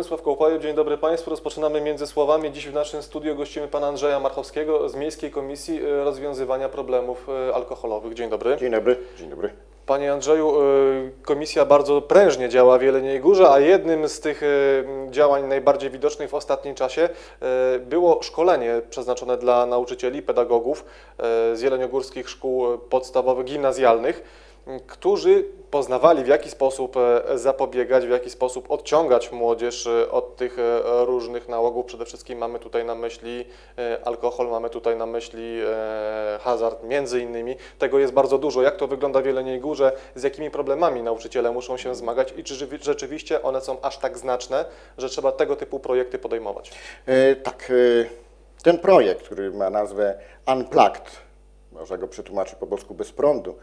Przemysław Kołpajew, dzień dobry Państwu. Rozpoczynamy między słowami. Dziś w naszym studiu gościmy pana Andrzeja Marchowskiego z Miejskiej Komisji e, Rozwiązywania Problemów e, Alkoholowych. Dzień dobry. Dzień dobry. Dzień dobry. Panie Andrzeju, e, komisja bardzo prężnie działa w Jeleniej Górze, a jednym z tych działań najbardziej widocznych w ostatnim czasie było szkolenie przeznaczone dla nauczycieli, pedagogów z jeleniogórskich szkół podstawowych, gimnazjalnych, którzy poznawali w jaki sposób e, zapobiegać, w jaki sposób odciągać młodzież e, od tych e, różnych nałogów. Przede wszystkim mamy tutaj na myśli alkohol, mamy tutaj na myśli hazard, między innymi. Tego jest bardzo dużo. Jak to wygląda w Jeleniej Górze, z jakimi problemami nauczyciele muszą się zmagać i czy rzeczywiście one są aż tak znaczne, że trzeba tego typu projekty podejmować? E, tak, ten projekt, który ma nazwę Unplugged, można go przetłumaczyć po polsku bez prądu.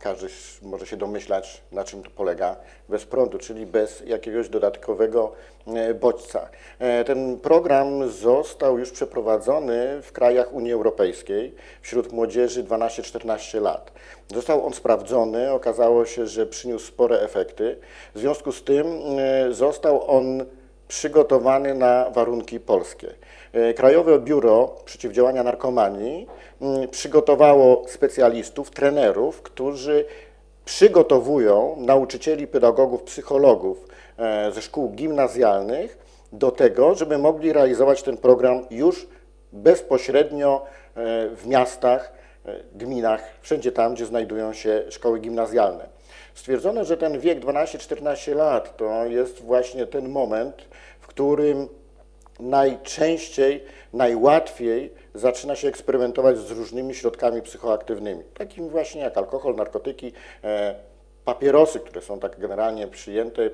Każdy może się domyślać, na czym to polega. Bez prądu, czyli bez jakiegoś dodatkowego e, bodźca. E, ten program został już przeprowadzony w krajach Unii Europejskiej wśród młodzieży 12-14 lat. Został on sprawdzony, okazało się, że przyniósł spore efekty. W związku z tym e, został on przygotowany na warunki polskie. E, Krajowe Biuro Przeciwdziałania Narkomanii mm, przygotowało specjalistów, trenerów, którzy przygotowują nauczycieli, pedagogów, psychologów e, ze szkół gimnazjalnych do tego, żeby mogli realizować ten program już bezpośrednio e, w miastach, gminach, wszędzie tam, gdzie znajdują się szkoły gimnazjalne. Stwierdzono, że ten wiek 12-14 lat to jest właśnie ten moment, w którym najczęściej, najłatwiej zaczyna się eksperymentować z różnymi środkami psychoaktywnymi, takimi właśnie jak alkohol, narkotyki, e, papierosy, które są tak generalnie przyjęte. E,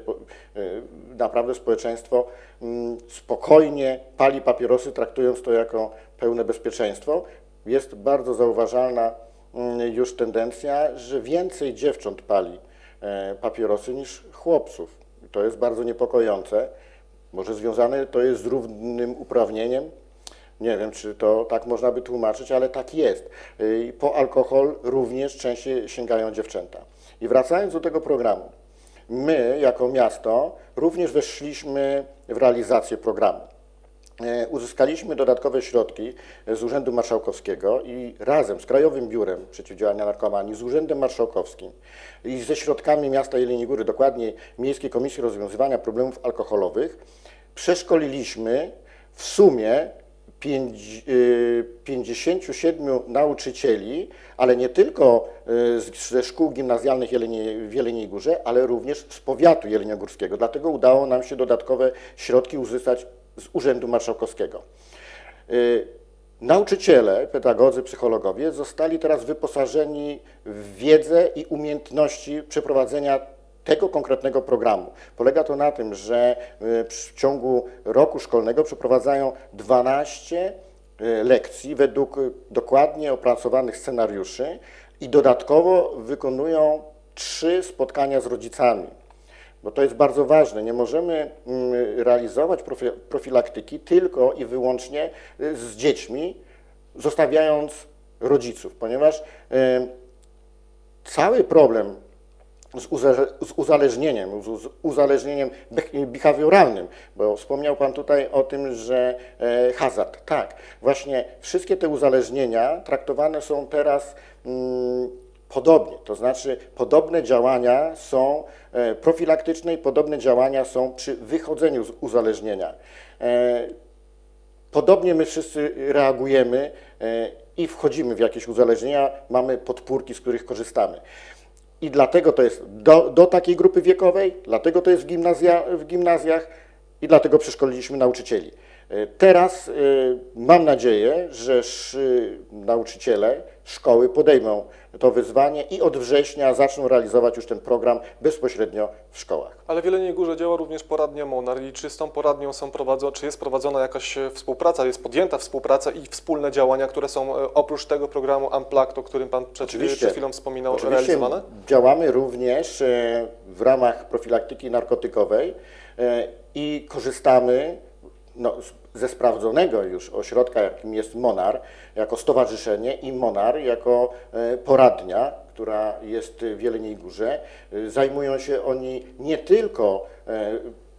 Naprawdę społeczeństwo mm, spokojnie pali papierosy, traktując to jako pełne bezpieczeństwo. Jest bardzo zauważalna mm, już tendencja, że więcej dziewcząt pali e, papierosy niż chłopców. To jest bardzo niepokojące. Może związane to jest z równym uprawnieniem. Nie wiem, czy to tak można by tłumaczyć, ale tak jest. Po alkohol również częściej sięgają dziewczęta. I wracając do tego programu, my jako miasto również weszliśmy w realizację programu. E, Uzyskaliśmy dodatkowe środki z Urzędu Marszałkowskiego i razem z Krajowym Biurem Przeciwdziałania Narkomanii, z Urzędem Marszałkowskim i ze środkami miasta Jeleniej Góry, dokładnie Miejskiej Komisji Rozwiązywania Problemów Alkoholowych, przeszkoliliśmy w sumie pięć- y, 57 nauczycieli, ale nie tylko z- ze szkół gimnazjalnych w Jeleniej Górze, ale również z powiatu jeleniogórskiego. Dlatego udało nam się dodatkowe środki uzyskać z Urzędu Marszałkowskiego. Y, Nauczyciele, pedagodzy, psychologowie zostali teraz wyposażeni w wiedzę i umiejętności przeprowadzenia tego konkretnego programu. Polega to na tym, że y, w ciągu roku szkolnego przeprowadzają 12 y, lekcji według dokładnie opracowanych scenariuszy i dodatkowo wykonują trzy spotkania z rodzicami bo to jest bardzo ważne. Nie możemy mm, realizować profi- profilaktyki tylko i wyłącznie y, z dziećmi, zostawiając rodziców, ponieważ y, cały problem z, uzależnieniem, z, uzależnieniem beh- behawioralnym, bo wspomniał Pan tutaj o tym, że e, hazard. Tak, właśnie wszystkie te uzależnienia traktowane są teraz mm, podobnie, to znaczy podobne działania są e, profilaktyczne i podobne działania są przy wychodzeniu z uzależnienia. E, Podobnie my wszyscy reagujemy e, i wchodzimy w jakieś uzależnienia, mamy podpórki, z których korzystamy. I dlatego to jest do, do takiej grupy wiekowej, dlatego to jest w, gimnazja, w gimnazjach i dlatego przeszkoliliśmy nauczycieli. Teraz mam nadzieję, że nauczyciele, szkoły podejmą to wyzwanie i od września zaczną realizować już ten program bezpośrednio w szkołach. Ale w Jeleniej Górze działa również poradnia Monar i czy z tą poradnią są prowadzo- czy jest prowadzona jakaś e, współpraca, jest podjęta współpraca i wspólne działania, które są e, oprócz tego programu Unplugged, o którym Pan przed, Oczywiście. przed chwilą wspominał, Oczywiście realizowane? działamy również e, w ramach profilaktyki narkotykowej e, i korzystamy no, ze sprawdzonego już ośrodka, jakim jest MONAR, jako stowarzyszenie i MONAR jako e, poradnia, która jest w Jeleniej Górze. E, Zajmują się oni nie tylko e,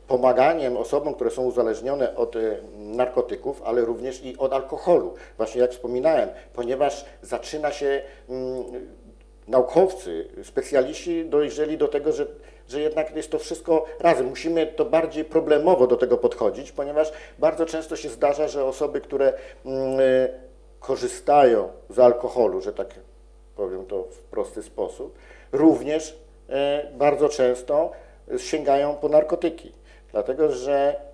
pomaganiem osobom, które są uzależnione od narkotyków, ale również i od alkoholu. Właśnie jak wspominałem, ponieważ zaczyna się mm, naukowcy, specjaliści dojrzeli do tego, że, że jednak jest to wszystko razem. Musimy to bardziej problemowo do tego podchodzić, ponieważ bardzo często się zdarza, że osoby, które mm, e, korzystają z alkoholu, że tak powiem to w prosty sposób, również e, bardzo często sięgają po narkotyki. Dlatego, że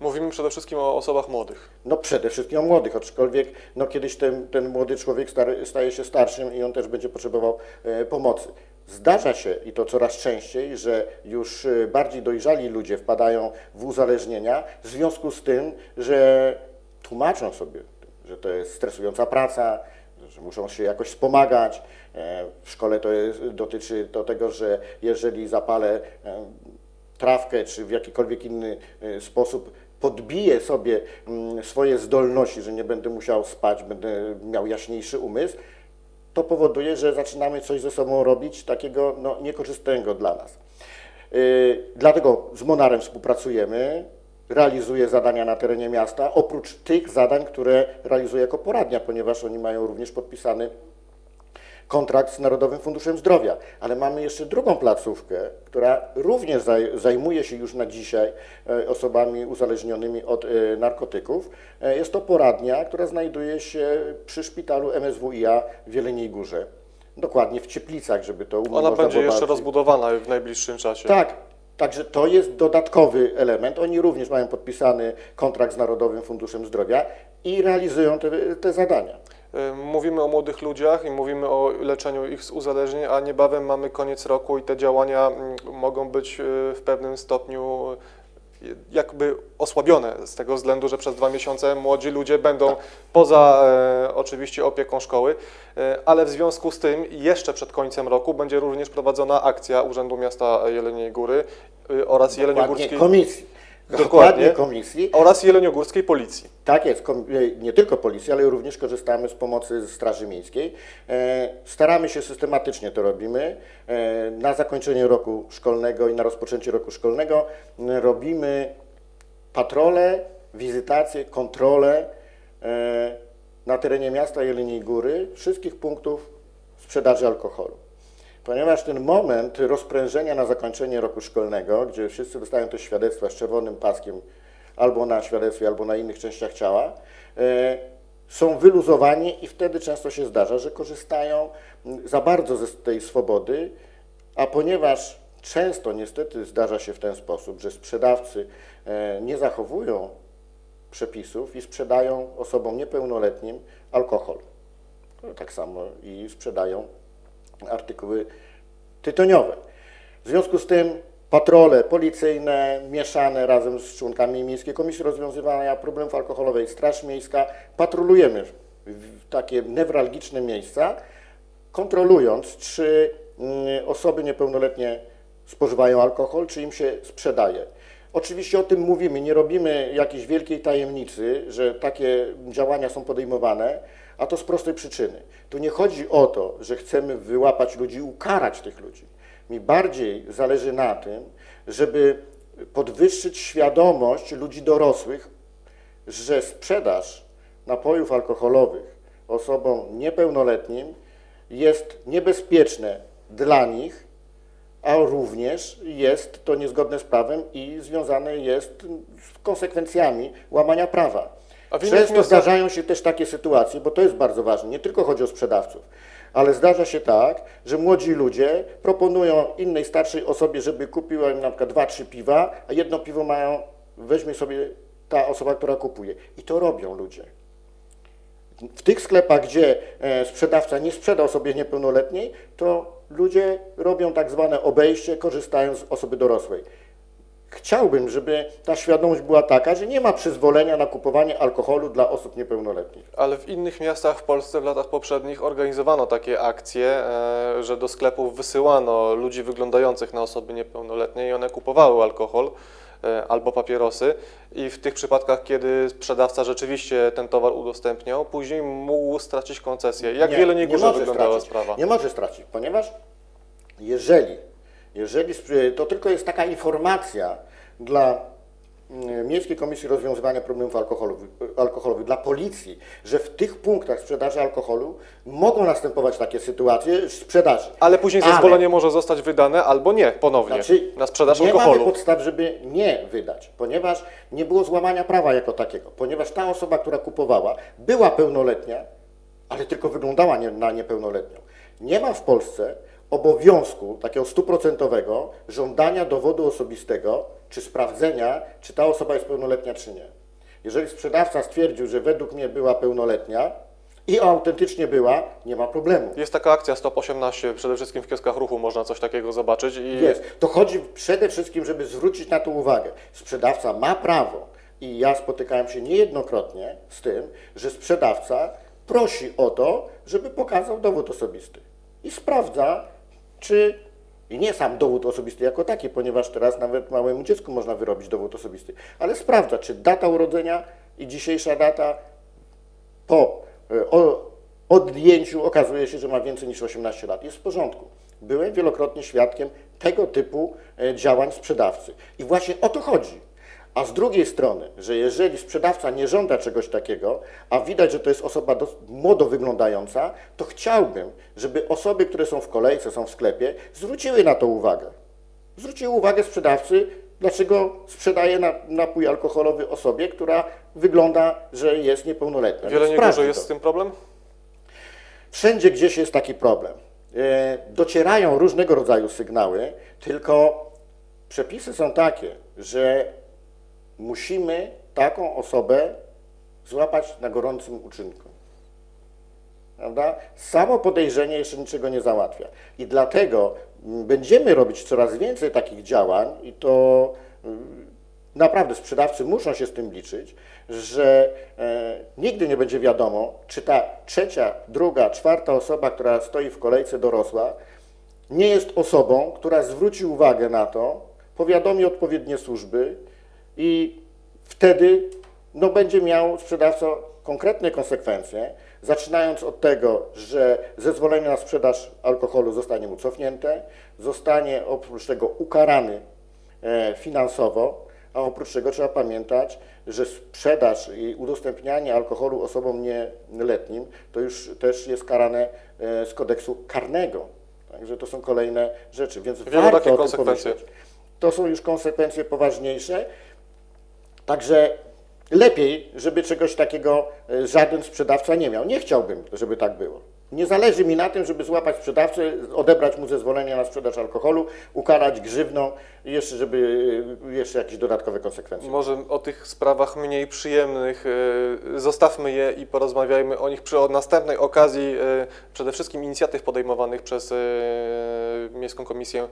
Mówimy przede wszystkim o osobach młodych. no przede wszystkim o młodych, aczkolwiek no kiedyś ten, ten młody człowiek stary, staje się starszym i on też będzie potrzebował e, pomocy. Zdarza się i to coraz częściej, że już e, bardziej dojrzali ludzie wpadają w uzależnienia w związku z tym, że tłumaczą sobie, że to jest stresująca praca, że muszą się jakoś wspomagać. E, W szkole to jest, dotyczy to tego, że jeżeli zapalę e, trawkę, czy w jakikolwiek inny e, sposób podbiję sobie mm, swoje zdolności, że nie będę musiał spać, będę miał jaśniejszy umysł, to powoduje, że zaczynamy coś ze sobą robić takiego no, niekorzystnego dla nas. Yy, Dlatego z Monarem współpracujemy, realizuję zadania na terenie miasta, oprócz tych zadań, które realizuję jako poradnia, ponieważ oni mają również podpisany kontrakt z Narodowym Funduszem Zdrowia, ale mamy jeszcze drugą placówkę, która również zaj- zajmuje się już na dzisiaj e, osobami uzależnionymi od e, narkotyków. E, Jest to poradnia, która znajduje się przy szpitalu MSWiA w Jeleniej Górze. Dokładnie w Cieplicach, żeby to Ona można będzie jeszcze rozbudowana w najbliższym czasie. tak, także to jest dodatkowy element. Oni również mają podpisany kontrakt z Narodowym Funduszem Zdrowia i realizują te, te zadania. Mówimy o młodych ludziach i mówimy o leczeniu ich z uzależnień, a niebawem mamy koniec roku i te działania mm, mogą być y, w pewnym stopniu y, jakby osłabione z tego względu, że przez dwa miesiące młodzi ludzie będą poza e, oczywiście opieką szkoły, e, ale w związku z tym jeszcze przed końcem roku będzie również prowadzona akcja Urzędu Miasta Jeleniej Góry y, oraz Jeleniogórskiej komisji. Dokładnie. Komisji. oraz Jeleniogórskiej Policji. Tak jest, e, nie tylko policji, ale również korzystamy z pomocy Straży Miejskiej. E, Staramy się systematycznie to robimy. E, Na zakończenie roku szkolnego i na rozpoczęcie roku szkolnego robimy patrole, wizytacje, kontrole na terenie miasta Jeleniej Góry wszystkich punktów sprzedaży alkoholu. Ponieważ ten moment rozprężenia na zakończenie roku szkolnego, gdzie wszyscy dostają te świadectwa z czerwonym paskiem albo na świadectwie, albo na innych częściach ciała, e, są wyluzowani i wtedy często się zdarza, że korzystają za bardzo ze tej swobody, a ponieważ często niestety zdarza się w ten sposób, że sprzedawcy e, nie zachowują przepisów i sprzedają osobom niepełnoletnim alkohol. Tak samo i sprzedają artykuły tytoniowe. W związku z tym patrole policyjne mieszane razem z członkami Miejskiej Komisji Rozwiązywania Problemów Alkoholowych, Straż Miejska, patrolujemy w takie newralgiczne miejsca, kontrolując, czy mm, osoby niepełnoletnie spożywają alkohol, czy im się sprzedaje. Oczywiście o tym mówimy, nie robimy jakiejś wielkiej tajemnicy, że takie działania są podejmowane, a to z prostej przyczyny. Tu nie chodzi o to, że chcemy wyłapać ludzi, ukarać tych ludzi. Mi bardziej zależy na tym, żeby podwyższyć świadomość ludzi dorosłych, że sprzedaż napojów alkoholowych osobom niepełnoletnim jest niebezpieczne dla nich, a również jest to niezgodne z prawem i związane jest z konsekwencjami łamania prawa. A w innych Często miastach- zdarzają się też takie sytuacje, bo to jest bardzo ważne, nie tylko chodzi o sprzedawców, ale zdarza się tak, że młodzi ludzie proponują innej starszej osobie, żeby kupiła im na przykład dwa, trzy piwa, a jedno piwo mają, weźmie sobie ta osoba, która kupuje. I to robią ludzie. W tych sklepach, gdzie e, sprzedawca nie sprzeda osobie niepełnoletniej, to ludzie robią tak zwane obejście, korzystając z osoby dorosłej. Chciałbym, żeby ta świadomość była taka, że nie ma przyzwolenia na kupowanie alkoholu dla osób niepełnoletnich. Ale w innych miastach w Polsce w latach poprzednich organizowano takie akcje, e, że do sklepów wysyłano ludzi wyglądających na osoby niepełnoletnie i one kupowały alkohol e, albo papierosy i w tych przypadkach, kiedy sprzedawca rzeczywiście ten towar udostępniał, później mógł stracić koncesję. Jak Nie, w Jeleniej nie może wyglądała stracić. sprawa? Nie może stracić, ponieważ jeżeli, jeżeli to tylko jest taka informacja dla mm, Miejskiej Komisji Rozwiązywania Problemów Alkoholowych, alkoholowych dla policji, że w tych punktach sprzedaży alkoholu mogą następować takie sytuacje sprzedaży. Ale później Ale- zezwolenie może zostać wydane albo nie ponownie Znaczy, na sprzedaż nie alkoholu. mamy podstaw, żeby nie wydać, ponieważ nie było złamania prawa jako takiego, ponieważ ta osoba, która kupowała, była pełnoletnia, ale tylko wyglądała nie, na niepełnoletnią. Nie ma w Polsce obowiązku takiego stuprocentowego żądania dowodu osobistego, czy sprawdzenia, czy ta osoba jest pełnoletnia, czy nie. Jeżeli sprzedawca stwierdził, że według mnie była pełnoletnia i autentycznie była, nie ma problemu. Jest taka akcja Stop 18, przede wszystkim w kioskach ruchu można coś takiego zobaczyć i Jest. To chodzi przede wszystkim, żeby zwrócić na to uwagę. Sprzedawca ma prawo i ja spotykałem się niejednokrotnie z tym, że sprzedawca prosi o to, żeby pokazał dowód osobisty i sprawdza, czy i nie sam dowód osobisty jako taki, ponieważ teraz nawet małemu dziecku można wyrobić dowód osobisty, ale sprawdza, czy data urodzenia i dzisiejsza data po e, o, odjęciu okazuje się, że ma więcej niż 18 lat. Jest w porządku. Byłem wielokrotnie świadkiem tego typu e, działań sprzedawcy. I właśnie o to chodzi. A z drugiej strony, że jeżeli sprzedawca nie żąda czegoś takiego, a widać, że to jest osoba młodo wyglądająca, to chciałbym, żeby osoby, które są w kolejce, są w sklepie, zwróciły na to uwagę. Zwróciły uwagę sprzedawcy, dlaczego sprzedaje na, napój alkoholowy osobie, która wygląda, że jest niepełnoletnia. w Jeleniej Sprawdzi Górze jest to. z tym problem? Wszędzie gdzieś jest taki problem. E, Docierają różnego rodzaju sygnały, tylko przepisy są takie, że musimy taką osobę złapać na gorącym uczynku. Prawda? Samo podejrzenie jeszcze niczego nie załatwia. I dlatego mm, będziemy robić coraz więcej takich działań i to mm, naprawdę sprzedawcy muszą się z tym liczyć, że e, nigdy nie będzie wiadomo, czy ta trzecia, druga, czwarta osoba, która stoi w kolejce dorosła, nie jest osobą, która zwróci uwagę na to, powiadomi odpowiednie służby i wtedy no, będzie miał sprzedawca konkretne konsekwencje, zaczynając od tego, że zezwolenie na sprzedaż alkoholu zostanie mu cofnięte, zostanie oprócz tego ukarany e, finansowo, a oprócz tego trzeba pamiętać, że sprzedaż i udostępnianie alkoholu osobom nieletnim to już też jest karane e, z kodeksu karnego. Także to są kolejne rzeczy, więc Wielu warto konsekwencji. pomyśleć. To są już konsekwencje poważniejsze. Także lepiej, żeby czegoś takiego e, żaden sprzedawca nie miał. Nie chciałbym, żeby tak było. Nie zależy mi na tym, żeby złapać sprzedawcę, odebrać mu zezwolenie na sprzedaż alkoholu, ukarać grzywną i jeszcze, żeby e, jeszcze jakieś dodatkowe konsekwencje. Może o tych sprawach mniej przyjemnych e, zostawmy je i porozmawiajmy o nich przy następnej okazji przede wszystkim inicjatyw podejmowanych przez Miejską Komisję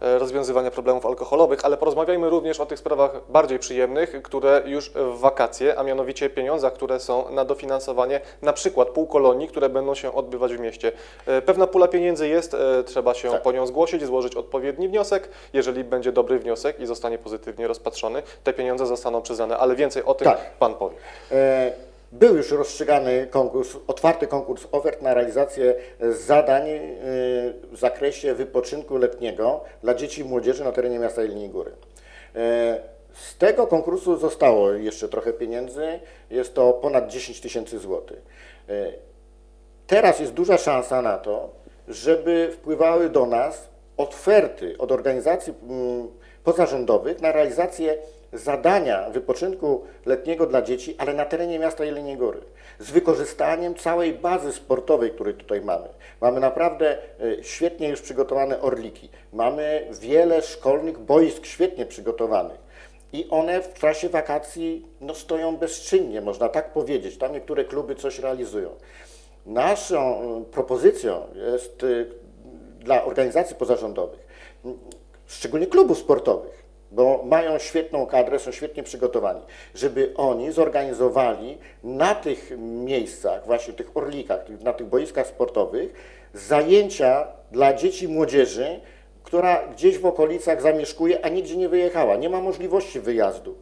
Rozwiązywania Problemów Alkoholowych, ale porozmawiajmy również o tych sprawach bardziej przyjemnych, które już w wakacje, a mianowicie pieniądzach, które są na dofinansowanie na przykład półkolonii, które będą się odbywać w mieście. E, Pewna pula pieniędzy jest, e, trzeba się Tak. po nią zgłosić, złożyć odpowiedni wniosek. Jeżeli będzie dobry wniosek i zostanie pozytywnie rozpatrzony, te pieniądze zostaną przyznane, ale więcej o tym Tak. Pan powie. E, Był już rozstrzygany konkurs, otwarty konkurs ofert na realizację zadań e, w zakresie wypoczynku letniego dla dzieci i młodzieży na terenie miasta Jeleniej Góry. E, Z tego konkursu zostało jeszcze trochę pieniędzy, jest to ponad 10 tysięcy złotych. E, Teraz jest duża szansa na to, żeby wpływały do nas oferty od organizacji mm, pozarządowych na realizację zadania wypoczynku letniego dla dzieci, ale na terenie miasta Jeleniej Góry, z wykorzystaniem całej bazy sportowej, której tutaj mamy. Mamy naprawdę e, świetnie już przygotowane orliki, mamy wiele szkolnych boisk świetnie przygotowanych. I one w czasie wakacji no, stoją bezczynnie, można tak powiedzieć. Tam niektóre kluby coś realizują. Naszą y, propozycją jest y, dla organizacji pozarządowych, szczególnie klubów sportowych, bo mają świetną kadrę, są świetnie przygotowani, żeby oni zorganizowali na tych miejscach, właśnie tych orlikach, na tych boiskach sportowych, zajęcia dla dzieci i młodzieży, która gdzieś w okolicach zamieszkuje, a nigdzie nie wyjechała, nie ma możliwości wyjazdu.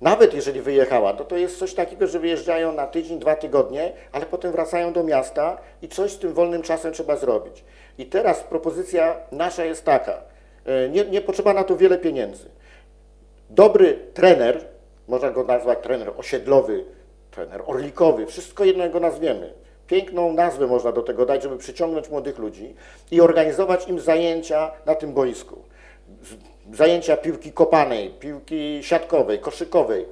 Nawet jeżeli wyjechała, to to jest coś takiego, że wyjeżdżają na tydzień, dwa tygodnie, ale potem wracają do miasta i coś z tym wolnym czasem trzeba zrobić. I teraz propozycja nasza jest taka, nie, nie potrzeba na to wiele pieniędzy. Dobry trener, można go nazwać trener osiedlowy, trener orlikowy, wszystko jedno go nazwiemy. Piękną nazwę można do tego dać, żeby przyciągnąć młodych ludzi i organizować im zajęcia na tym boisku. Zajęcia piłki kopanej, piłki siatkowej, koszykowej.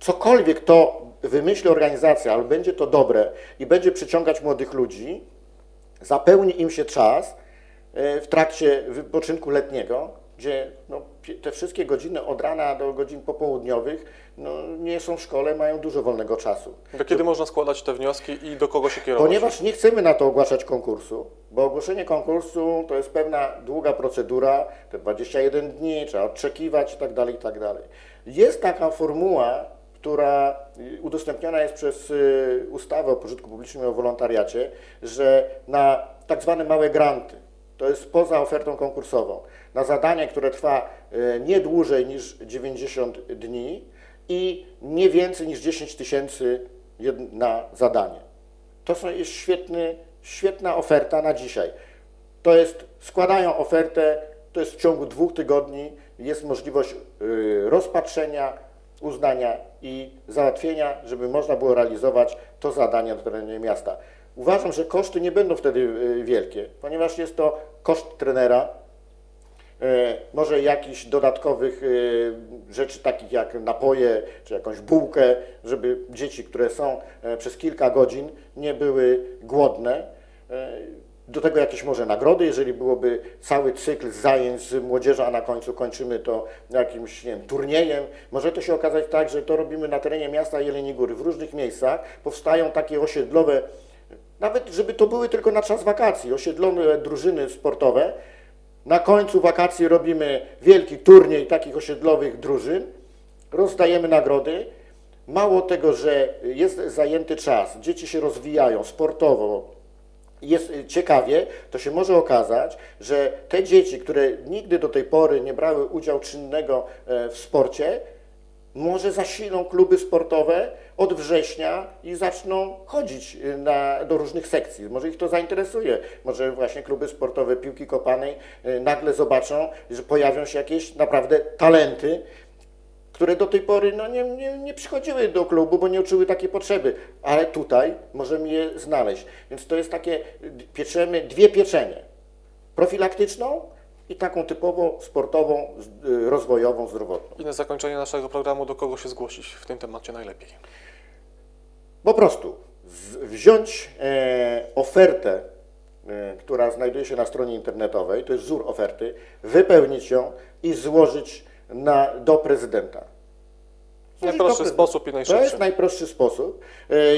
Cokolwiek to wymyśli organizacja, ale będzie to dobre i będzie przyciągać młodych ludzi, zapełni im się czas e, w trakcie wypoczynku letniego, gdzie no, te wszystkie godziny od rana do godzin popołudniowych no, nie są w szkole, mają dużo wolnego czasu. Do kiedy można składać te wnioski i do kogo się kierować? Ponieważ nie chcemy na to ogłaszać konkursu, bo ogłoszenie konkursu to jest pewna długa procedura, te 21 dni, trzeba odczekiwać i tak dalej, i tak dalej. Jest taka formuła, która y, udostępniona jest przez y, ustawę o pożytku publicznym i o wolontariacie, że na tak zwane małe granty, to jest poza ofertą konkursową, na zadanie, które trwa y, nie dłużej niż 90 dni i nie więcej niż 10 tysięcy na zadanie. To są, jest świetny, świetna oferta na dzisiaj. To jest, składają ofertę, to jest w ciągu dwóch tygodni, jest możliwość y, rozpatrzenia, uznania i załatwienia, żeby można było realizować to zadanie na terenie miasta. Uważam, że koszty nie będą wtedy y, wielkie, ponieważ jest to koszt trenera, E, może jakichś dodatkowych e, rzeczy takich jak napoje czy jakąś bułkę, żeby dzieci, które są e, przez kilka godzin nie były głodne. E, Do tego jakieś może nagrody, jeżeli byłoby cały cykl zajęć z młodzieżą, a na końcu kończymy to jakimś nie wiem, turniejem. Może to się okazać tak, że to robimy na terenie miasta Jeleni Góry. W różnych miejscach powstają takie osiedlowe nawet żeby to były tylko na czas wakacji, osiedlone drużyny sportowe. Na końcu wakacji robimy wielki turniej takich osiedlowych drużyn, rozdajemy nagrody. Mało tego, że jest zajęty czas, dzieci się rozwijają sportowo, jest ciekawie, to się może okazać, że te dzieci, które nigdy do tej pory nie brały udziału czynnego e, w sporcie, może zasilą kluby sportowe od września i zaczną chodzić y, na, do różnych sekcji. Może ich to zainteresuje. Może właśnie kluby sportowe piłki kopanej y, nagle zobaczą, że pojawią się jakieś naprawdę talenty, które do tej pory no, nie, nie, nie przychodziły do klubu, bo nie czuły takiej potrzeby, ale tutaj możemy je znaleźć. Więc to jest takie, y, pieczemy dwie pieczenie. Profilaktyczną i taką typowo sportową, y, rozwojową, zdrowotną. I na zakończenie naszego programu, do kogo się zgłosić w tym temacie najlepiej? Po prostu wziąć e, ofertę, e, która znajduje się na stronie internetowej, to jest wzór oferty, wypełnić ją i złożyć na, do prezydenta. Najprostszy sposób i To najszybszy. jest najprostszy sposób.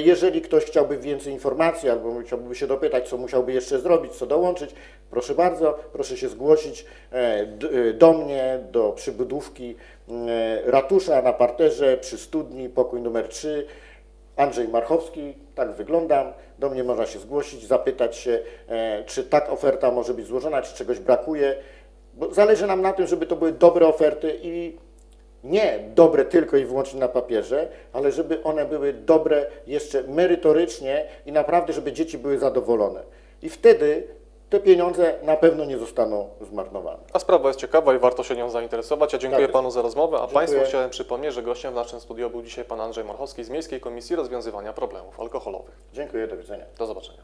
Jeżeli ktoś chciałby więcej informacji albo chciałby się dopytać, co musiałby jeszcze zrobić, co dołączyć, proszę bardzo, proszę się zgłosić e, e, do mnie, do przybudówki e, ratusza na parterze przy studni, pokój numer 3. Andrzej Marchowski, tak wyglądam. Do mnie można się zgłosić, zapytać się, czy tak oferta może być złożona, czy czegoś brakuje. Bo zależy nam na tym, żeby to były dobre oferty i nie dobre tylko i wyłącznie na papierze, ale żeby one były dobre jeszcze merytorycznie i naprawdę, żeby dzieci były zadowolone. I wtedy te pieniądze na pewno nie zostaną zmarnowane. A sprawa jest ciekawa i warto się nią zainteresować. Ja dziękuję Tak. Panu za rozmowę, a Dziękuję. Państwu chciałem przypomnieć, że gościem w naszym studiu był dzisiaj Pan Andrzej Marchowski z Miejskiej Komisji Rozwiązywania Problemów Alkoholowych. Dziękuję, do widzenia. Do zobaczenia.